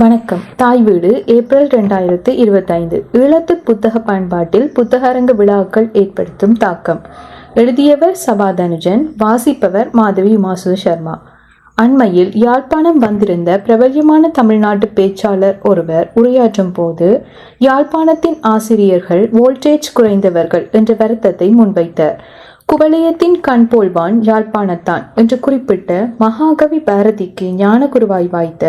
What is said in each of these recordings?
வணக்கம். தாய் வீடு ஏப்ரல் ரெண்டாயிரத்து இருபத்தைந்து. ஈழத்து புத்தக பயன்பாட்டில் புத்தகரங்க விழாக்கள் ஏற்படுத்தும் தாக்கம். எழுதியவர் சபாதனுஜன் வாசிப்பவர் மாதவி மாசு சர்மா. அண்மையில் யாழ்ப்பாணம் வந்திருந்த பிரபல்யமான தமிழ்நாட்டு பேச்சாளர் ஒருவர் உரையாற்றும் போது யாழ்ப்பாணத்தின் ஆசிரியர்கள் வோல்டேஜ் குறைந்தவர்கள் என்ற வருத்தத்தை முன்வைத்தார். குவலயத்தின் கண் போல்வான் யாழ்ப்பாணத்தான் என்று குறிப்பிட்ட மகாகவி பாரதிக்கு ஞானகுருவாய் வாய்த்த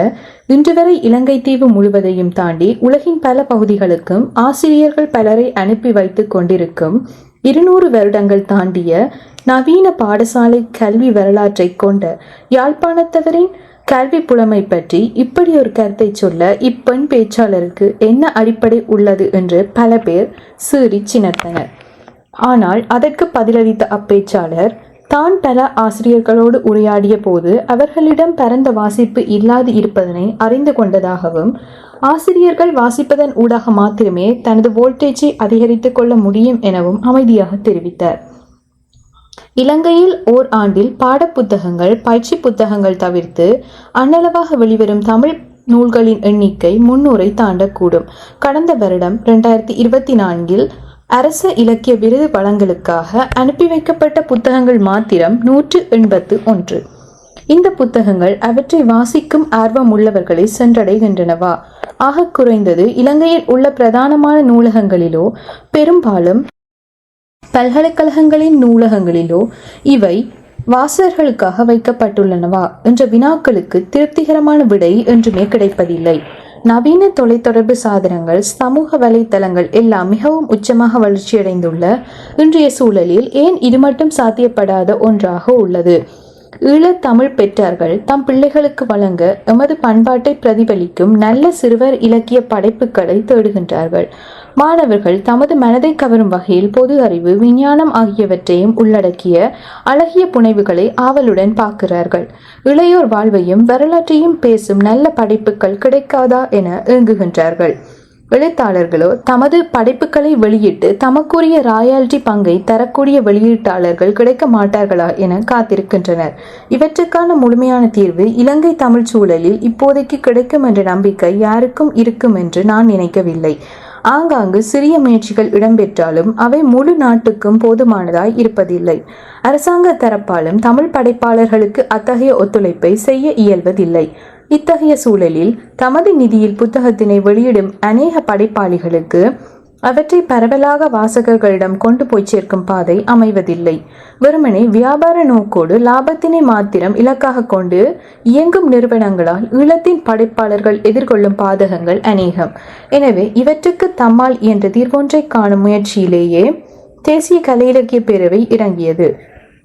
இன்று வரை இலங்கை தீவு முழுவதையும் தாண்டி உலகின் பல பகுதிகளுக்கும் ஆசிரியர்கள் பலரை அனுப்பி வைத்துக் கொண்டிருக்கும் இருநூறு வருடங்கள் தாண்டிய நவீன பாடசாலை கல்வி வரலாற்றை கொண்ட யாழ்ப்பாணத்தவரின் கல்வி புலமை பற்றி இப்படி ஒரு கருத்தை சொல்ல இப்பெண் பேச்சாளருக்கு என்ன அடிப்படை உள்ளது என்று பல பேர் சீறி சினத்தனர். ஆனால் அதற்கு பதிலளித்த அப்பேச்சாளர் தான் பல ஆசிரியர்களோடு உரையாடிய போது அவர்களிடம் பரந்த வாசிப்பு இல்லாது இருப்பதனை அறிந்து கொண்டதாகவும் ஆசிரியர்கள் வாசிப்பதன் ஊடாக மாத்திரமே தனது வோல்டேஜை அதிகரித்துக் கொள்ள முடியும் எனவும் அமைதியாக தெரிவித்தார். இலங்கையில் ஓர் ஆண்டில் பாடப்புத்தகங்கள் பயிற்சி புத்தகங்கள் தவிர்த்து அன்னளவாக வெளிவரும் தமிழ் நூல்களின் எண்ணிக்கை முன்னூரை தாண்டக்கூடும். கடந்த வருடம் இரண்டாயிரத்தி இருபத்தி நான்கில் அரச இலக்கிய விருது வழங்கலுக்காக அனுப்பி வைக்கப்பட்ட புத்தகங்கள் மாத்திரம் நூற்று எண்பத்து ஒன்று. இந்த புத்தகங்கள் அவற்றை வாசிக்கும் ஆர்வம் உள்ளவர்களை சென்றடைகின்றனவா? ஆக குறைந்தது இலங்கையில் உள்ள பிரதானமான நூலகங்களிலோ பெரும்பாலும் பல்கலைக்கழகங்களின் நூலகங்களிலோ இவை வாசகர்களுக்காக வைக்கப்பட்டுள்ளனவா? என்ற வினாக்களுக்கு திருப்திகரமான விடை என்றுமே கிடைப்பதில்லை. நவீன தொலைத்தொடர்பு சாதனங்கள் சமூக வலைத்தளங்கள் எல்லாம் மிகவும் உச்சமாக வளர்ச்சியடைந்துள்ள இன்றைய சூழலில் ஏன் இது மட்டும் சாத்தியப்படாத ஒன்றாக உள்ளது? ஈழத் தமிழ் பெற்றார்கள். தம் பிள்ளைகளுக்கு வழங்க எமது பண்பாட்டை பிரதிபலிக்கும் நல்ல சிறுவர் இலக்கிய படைப்புகளை தேடுகின்றார்கள். மாணவர்கள் தமது மனதை கவரும் வகையில் பொது அறிவு விஞ்ஞானம் ஆகியவற்றையும் உள்ளடக்கிய அழகிய புனைவுகளை ஆவலுடன் பார்க்கிறார்கள். இளையோர் வாழ்வையும் வரலாற்றையும் பேசும் நல்ல படைப்புகள் கிடைக்காதா என ஏங்குகின்றார்கள். எழுத்தாளர்களோ தமது படைப்புகளை வெளியிட்டு தமக்குரிய ராயால்டி பங்கை தரக்கூடிய வெளியீட்டாளர்கள் கிடைக்க மாட்டார்களா என காத்திருக்கின்றனர். இவற்றுக்கான முழுமையான தீர்வு இலங்கை தமிழ் சூழலில் இப்போதைக்கு கிடைக்கும் என்ற நம்பிக்கை யாருக்கும் இருக்கும் என்று நான் நினைக்கவில்லை. ஆங்காங்கு சிறிய முயற்சிகள் இடம்பெற்றாலும் அவை முழு நாட்டுக்கும் போதுமானதாய் இருப்பதில்லை. அரசாங்க தரப்பாலும் தமிழ் படைப்பாளர்களுக்கு அத்தகைய ஒத்துழைப்பை செய்ய இயல்வதில்லை. இத்தகைய சூழலில் தமது நிதியில் புத்தகத்தினை வெளியிடும் அநேக படைப்பாளிகளுக்கு அவற்றை பரவலாக வாசகர்களிடம் கொண்டு போய் சேர்க்கும் பாதை அமைவதில்லை. வெறுமனே வியாபார நோக்கோடு லாபத்தினை மாத்திரம் இலக்காக கொண்டு இயங்கும் நிறுவனங்களால் ஈழத்தின் படைப்பாளர்கள் எதிர்கொள்ளும் பாதகங்கள் அநேகம். எனவே இவற்றுக்கு தம்மால் என்ற தீர்வொன்றை காணும் முயற்சியிலேயே தேசிய கலை இலக்கிய பேரவை இறங்கியது.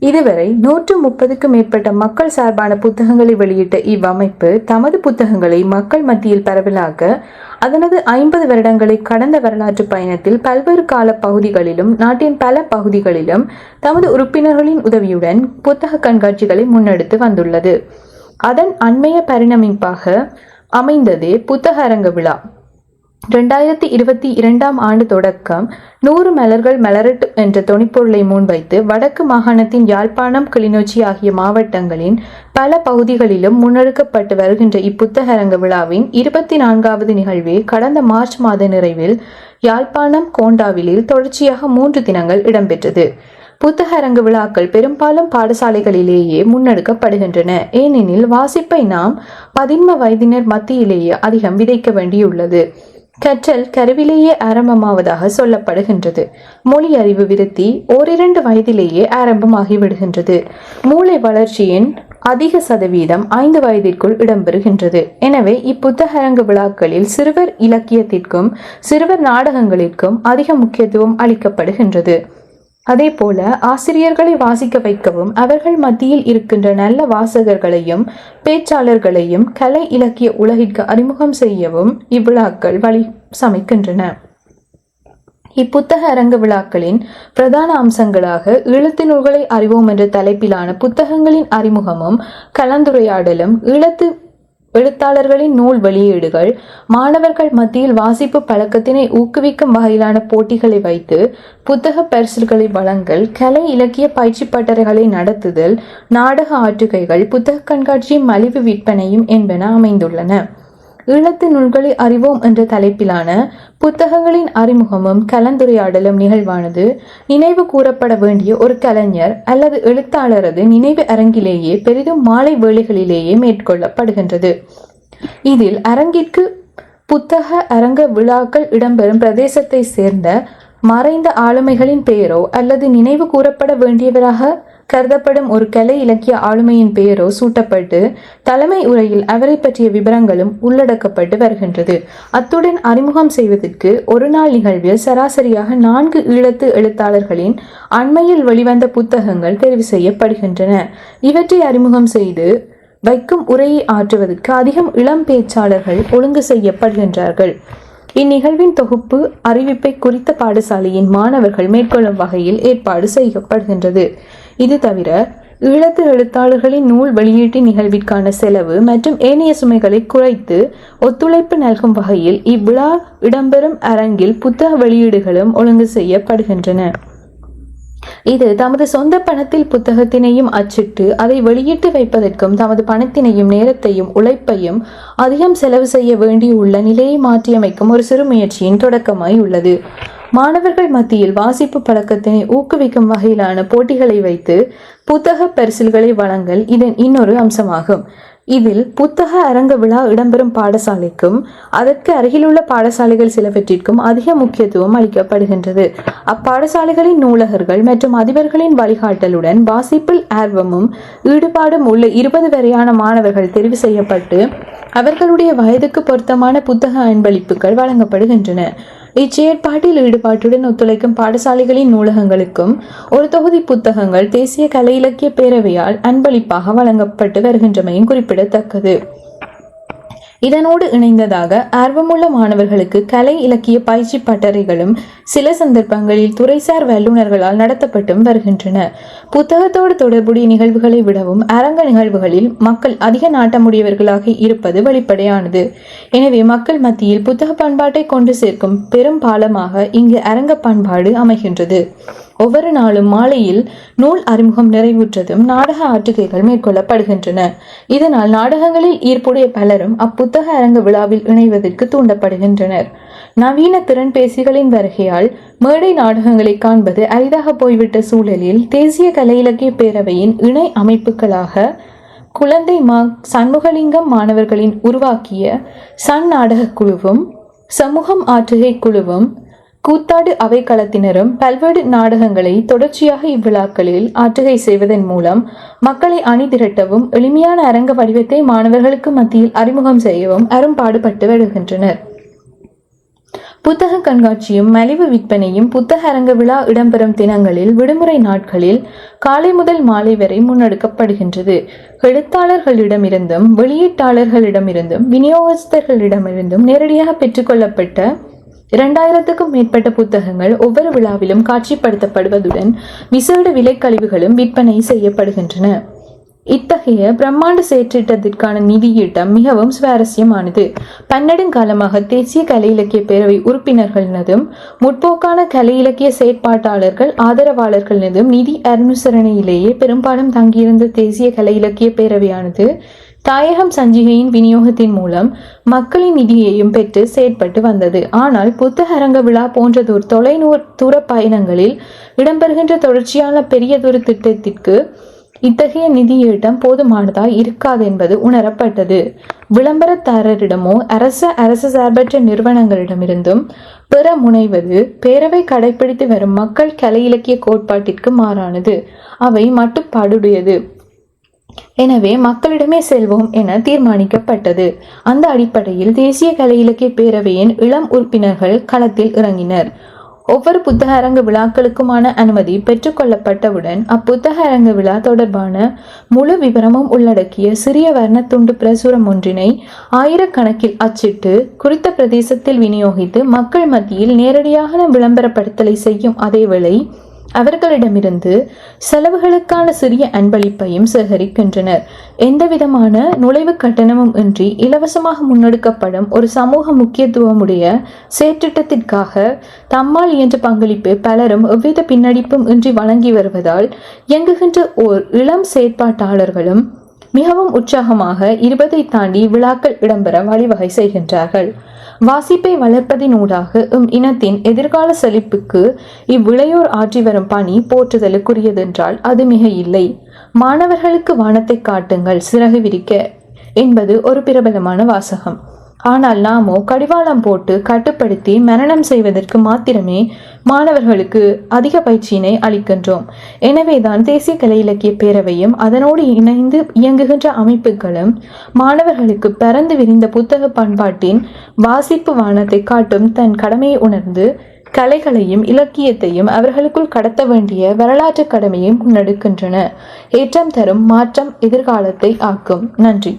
இதுவரை நூற்று முப்பதுக்கும் மேற்பட்ட மக்கள் சார்பான புத்தகங்களை வெளியிட்ட இவ்வமைப்பு தமது புத்தகங்களை மக்கள் மத்தியில் பரவலாக்க அதனது ஐம்பது வருடங்களை கடந்த வரலாற்று பயணத்தில் பல்வேறு கால பகுதிகளிலும் நாட்டின் பல பகுதிகளிலும் தமது உறுப்பினர்களின் உதவியுடன் புத்தக கண்காட்சிகளை முன்னெடுத்து வந்துள்ளது. அதன் அண்மைய பரிணமிப்பாக அமைந்ததே புத்தக அரங்க விழா. ரெண்டாயிரத்தி இருபத்தி இரண்டாம் ஆண்டு தொடக்கம் நூறு மலர்கள் மலரட்டு என்ற தொனிப்பொருளை முன்வைத்து வடக்கு மாகாணத்தின் யாழ்ப்பாணம் கிளிநொச்சி ஆகிய மாவட்டங்களின் பல பகுதிகளிலும் முன்னெடுக்கப்பட்டு வருகின்ற இப்புத்தகரங்க விழாவின் இருபத்தி நான்காவது நிகழ்வே கடந்த மார்ச் மாத நிறைவில் யாழ்ப்பாணம் கோண்டாவிலில் தொடர்ச்சியாக மூன்று தினங்கள் இடம்பெற்றது. புத்தக அரங்கு விழாக்கள் பெரும்பாலும் பாடசாலைகளிலேயே முன்னெடுக்கப்படுகின்றன. ஏனெனில் வாசிப்பை நாம் பதின்ம வயதினர் மத்தியிலேயே அதிகம் விதைக்க வேண்டியுள்ளது. கற்றல் கருவிலேயே ஆரம்பமாவதாக சொல்லப்படுகின்றது. மொழி அறிவு விருத்தி ஓரிரண்டு வயதிலேயே ஆரம்பமாகி விடுகின்றது மூளை வளர்ச்சியின் அதிக சதவீதம் ஐந்து வயதிற்குள் இடம்பெறுகின்றது. எனவே இப்புத்தகரங்கு விழாக்களில் சிறுவர் இலக்கியத்திற்கும் சிறுவர் நாடகங்களிற்கும் அதிக முக்கியத்துவம் அளிக்கப்படுகின்றது. அதே போல ஆசிரியர்களை வாசிக்க வைக்கவும் அவர்கள் மத்தியில் இருக்கின்ற நல்ல வாசகர்களையும் பேச்சாளர்களையும் கலை இலக்கிய உலகிற்கு அறிமுகம் செய்யவும் இவ்விழாக்கள் வழி சமைக்கின்றன. இப்புத்தக அரங்க விழாக்களின் பிரதான அம்சங்களாக ஈழத்து நூல்களை அறிவோம் என்ற தலைப்பிலான புத்தகங்களின் அறிமுகமும் கலந்துரையாடலும் ஈழத்து எழுத்தாளர்களின் நூல் வெளியீடுகள் மாணவர்கள் மத்தியில் வாசிப்பு பழக்கத்தினை ஊக்குவிக்கும் வகையிலான போட்டிகளை வைத்து புத்தக பரிசுகளை வழங்கல் கலை இலக்கிய பயிற்சி பட்டறைகளை நடத்துதல் நாடக ஆற்றுகைகள் புத்தக கண்காட்சி மலிவு விற்பனையும் என்பன அமைந்துள்ளன. ஈழத்து நூல்களை அறிவோம் என்ற தலைப்பிலான புத்தகங்களின் அறிமுகமும் கலந்துரையாடலும் நிகழ்வானது. நினைவு கூறப்பட வேண்டிய ஒரு கலைஞர் அல்லது எழுத்தாளரது நினைவு அரங்கிலேயே பெரிதும் மாலை வேளைகளிலேயே மேற்கொள்ளப்படுகின்றது. இதில் அரங்கிற்கு புத்தக அரங்க விழாக்கள் இடம்பெறும் பிரதேசத்தை சேர்ந்த மறைந்த ஆளுமைகளின் பெயரோ அல்லது நினைவு கூறப்பட வேண்டியவராக கருதப்படும் ஒரு கலை இலக்கிய ஆளுமையின் பெயரோ சூட்டப்பட்டு தலைமை உரையில் அவரை பற்றிய விவரங்களும் உள்ளடக்கப்பட்டு வருகின்றது. அத்துடன் அறிமுகம் செய்வதற்கு ஒரு நாள் நிகழ்வில் சராசரியாக நான்கு ஈழத்து எழுத்தாளர்களின் அண்மையில் வெளிவந்த புத்தகங்கள் தெரிவு செய்யப்படுகின்றன. இவற்றை அறிமுகம் செய்து வைக்கும் உரையை ஆற்றுவதற்கு அதிகம் இளம் பேச்சாளர்கள் ஒழுங்கு செய்யப்படுகின்றார்கள். இந்நிகழ்வின் தொகுப்பு அறிவிப்பை குறித்த பாடசாலையின் மாணவர்கள் மேற்கொள்ளும் வகையில் ஏற்பாடு செய்யப்படுகின்றது. இது தவிர ஈழத்து எழுத்தாளர்களின் நூல் வெளியீட்டு நிகழ்விற்கான செலவு மற்றும் ஏனைய சுமைகளை குறைத்து ஒத்துழைப்பு நல்கும் வகையில் இவ்விழா இடம்பெறும் அரங்கில் புத்தக வெளியீடுகளும் ஒழுங்கு செய்யப்படுகின்றன. இது தமது சொந்த பணத்தில் புத்தகத்தினையும் அச்சிட்டு அதை வெளியிட்டு வைப்பதற்கும் தமது பணத்தினையும் நேரத்தையும் உழைப்பையும் அதிகம் செலவு செய்ய வேண்டியுள்ள நிலையை மாற்றியமைக்கும் ஒரு சிறு முயற்சியின் தொடக்கமாய் உள்ளது மாணவர்கள் மத்தியில் வாசிப்பு பழக்கத்தினை ஊக்குவிக்கும் வகையிலான போட்டிகளை வைத்து புத்தக பரிசில்களை வழங்கல் இதன் இன்னொரு அம்சமாகும். இதில் புத்தக அரங்க விழா இடம்பெறும் பாடசாலைக்கும் அதற்கு அருகிலுள்ள பாடசாலைகள் சிலவற்றிற்கும் அதிக முக்கியத்துவம் அளிக்கப்படுகின்றது. அப்பாடசாலைகளின் நூலகர்கள் மற்றும் அதிபர்களின் வழிகாட்டலுடன் வாசிப்பில் ஆர்வமும் ஈடுபாடும் உள்ள இருபது வரையான மாணவர்கள் தெரிவு செய்யப்பட்டு அவர்களுடைய வயதுக்கு பொருத்தமான புத்தக அன்பளிப்புகள் வழங்கப்படுகின்றன. இச்செயற்பாட்டில் ஈடுபாட்டுடன் ஒத்துழைக்கும் பாடசாலைகளின் நூலகங்களுக்கும் ஒரு தொகுதி புத்தகங்கள் தேசிய கலை இலக்கிய பேரவையால் அன்பளிப்பாக வழங்கப்பட்டு வருகின்றமையும் குறிப்பிடத்தக்கது. இதனோடு இணைந்ததாக ஆர்வமுள்ள மாணவர்களுக்கு கலை இலக்கிய பயிற்சி பட்டறைகளும் சில சந்தர்ப்பங்களில் துறைசார் வல்லுநர்களால் நடத்தப்பட்டும் வருகின்றன. புத்தகத்தோடு தொடர்புடைய நிகழ்வுகளை விடவும் அரங்க நிகழ்வுகளில் மக்கள் அதிக நாட்டமுடையவர்களாக இருப்பது வெளிப்படையானது. எனவே மக்கள் மத்தியில் புத்தக பண்பாட்டை கொண்டு சேர்க்கும் பெரும் பாலமாக இங்கு அரங்க பண்பாடு அமைகின்றது. ஒவ்வொரு நாளும் மாலையில் நூல் அறிமுகம் நிறைவுற்றதும் நாடக ஆற்றுகைகள் மேற்கொள்ளப்படுகின்றன. இதனால் நாடகங்களில் ஈர்ப்புடைய பலரும் அப்புத்தக அரங்க விழாவில் இணைவதற்கு தூண்டப்படுகின்றனர். நவீன திறன்பேசிகளின் வருகையால் மேடை நாடகங்களை காண்பது அரிதாக போய்விட்ட சூழலில் தேசிய கலை இலக்கிய பேரவையின் இணை அமைப்புகளாக குழந்தை மா சண்முகலிங்கம் மாணவர்களின் உருவாக்கிய சன் நாடக குழுவும் சமூகம் ஆற்றுகை குழுவும் கூத்தாடு அவைக்களத்தினரும் பல்வேறு நாடகங்களை தொடர்ச்சியாக இவ்விழாக்களில் ஆற்றுகை செய்வதன் மூலம் மக்களை அணிதிரட்டவும் எளிமையான அரங்க வடிவத்தை மாணவர்களுக்கு மத்தியில் அறிமுகம் செய்யவும் அரும்பாடுபட்டு வருகின்றனர். புத்தக கண்காட்சியும் மலிவு விற்பனையும் புத்தக அரங்க விழா இடம்பெறும் தினங்களில் விடுமுறை நாட்களில் காலை முதல் மாலை வரை முன்னெடுக்கப்படுகின்றது. எழுத்தாளர்களிடமிருந்தும் வெளியீட்டாளர்களிடமிருந்தும் விநியோகஸ்தர்களிடமிருந்தும் நேரடியாக பெற்றுக்கொள்ளப்பட்ட இரண்டாயிரத்துக்கும் மேற்பட்ட புத்தகங்கள் ஒவ்வொரு விழாவிலும் காட்சிப்படுத்தப்படுவதுடன் விசேட விலைக்கழிவுகளும் விற்பனை செய்யப்படுகின்றன. இத்தகைய பிரம்மாண்ட செயற்றிட்டத்திற்கான நிதியீட்டம் மிகவும் சுவாரஸ்யமானது. பன்னெடுங்காலமாக தேசிய கலை இலக்கிய பேரவை உறுப்பினர்களினதும் முற்போக்கான கலை இலக்கிய செயற்பாட்டாளர்கள் ஆதரவாளர்களினதும் நிதி அனுசரணையிலேயே பெரும்பாலும் தங்கியிருந்த தேசிய கலை இலக்கிய பேரவையானது தாயகம் சஞ்சிகையின் விநியோகத்தின் மூலம் மக்களின் நிதியையும் பெற்று செயற்பட்டு வந்தது. ஆனால் புத்தகரங்க விழா போன்றதொரு தொலைநூர் தூர பயணங்களில் இடம்பெறுகின்ற தொடர்ச்சியான பெரியதொரு திட்டத்திற்கு இத்தகைய நிதியீட்டம் போதுமானதாய் இருக்காது என்பது உணரப்பட்டது. விளம்பரதாரரிடமோ அரச அரசு சார்பற்ற நிறுவனங்களிடமிருந்தும் பெற முனைவது பேரவை கடைபிடித்து வரும் மக்கள் கலை இலக்கிய கோட்பாட்டிற்கு மாறானது. அவை மட்டுப்பாடுடையது. எனவே மக்களிடமே செல்வோம் என தீர்மானிக்கப்பட்டது. அந்த அடிப்படையில் தேசிய கலை இலக்கிய பேரவையின் இளம் உறுப்பினர்கள் களத்தில் இறங்கினர். ஒவ்வொரு புத்தக அரங்கு விழாக்களுக்குமான அனுமதி பெற்றுக்கொள்ளப்பட்டவுடன் அப்புத்தக அரங்கு விழா தொடர்பான முழு விவரமும் உள்ளடக்கிய சிறிய வர்ணத்துண்டு பிரசுரம் ஒன்றினை ஆயிரக்கணக்கில் அச்சிட்டு குறித்த பிரதேசத்தில் விநியோகித்து மக்கள் மத்தியில் நேரடியாக விளம்பரப்படுத்தலை செய்யும் அதேவேளை அவர்களிடமிருந்து செலவுகளுக்கான சிறிய அன்பளிப்பையும் சேகரிக்கின்றனர். எந்தவிதமான நுழைவு கட்டணமும் இன்றி இலவசமாக முன்னெடுக்கப்படும் ஒரு சமூக முக்கியத்துவமுடைய செயற்றிட்டத்திற்காக தம்மால் இயன்ற பங்களிப்பு பலரும் எவ்வித பின்னடிப்பும் இன்றி வழங்கி வருவதால் இயங்குகின்ற ஓர் இளம் செயற்பாட்டாளர்களும் மிகவும் உற்சாகமாக இருபதை தாண்டி விழாக்கள் இடம்பெற வழிவகை செய்கின்றார்கள். வாசிப்பை வளர்ப்பதினூடாக இம் இனத்தின் எதிர்கால செழிப்புக்கு இவ்விளையோர் ஆற்றி வரும் பணி போற்றுதலுக்குரியதென்றால் அது மிக இல்லை. மாணவர்களுக்கு வானத்தை காட்டுங்கள் சிறகு விரிக்க என்பது ஒரு பிரபலமான வாசகம். ஆனால் நாமோ கடிவாளம் போட்டு கட்டுப்படுத்தி மரணம் செய்வதற்கு மாத்திரமே மாணவர்களுக்கு அதிக பயிற்சியினை அளிக்கின்றோம். எனவேதான் தேசிய கலை இலக்கிய பேரவையும் அதனோடு இணைந்து இயங்குகின்ற அமைப்புகளும் மாணவர்களுக்கு பறந்து விரிந்த புத்தக பண்பாட்டின் வாசிப்பு வானத்தை காட்டும் தன் கடமையை உணர்ந்து கலைகளையும் இலக்கியத்தையும் அவர்களுக்குள் கடத்த வேண்டிய வரலாற்று கடமையும் முன்னெடுக்கின்றன. ஏற்றம் தரும் மாற்றம் எதிர்காலத்தை ஆக்கும். நன்றி.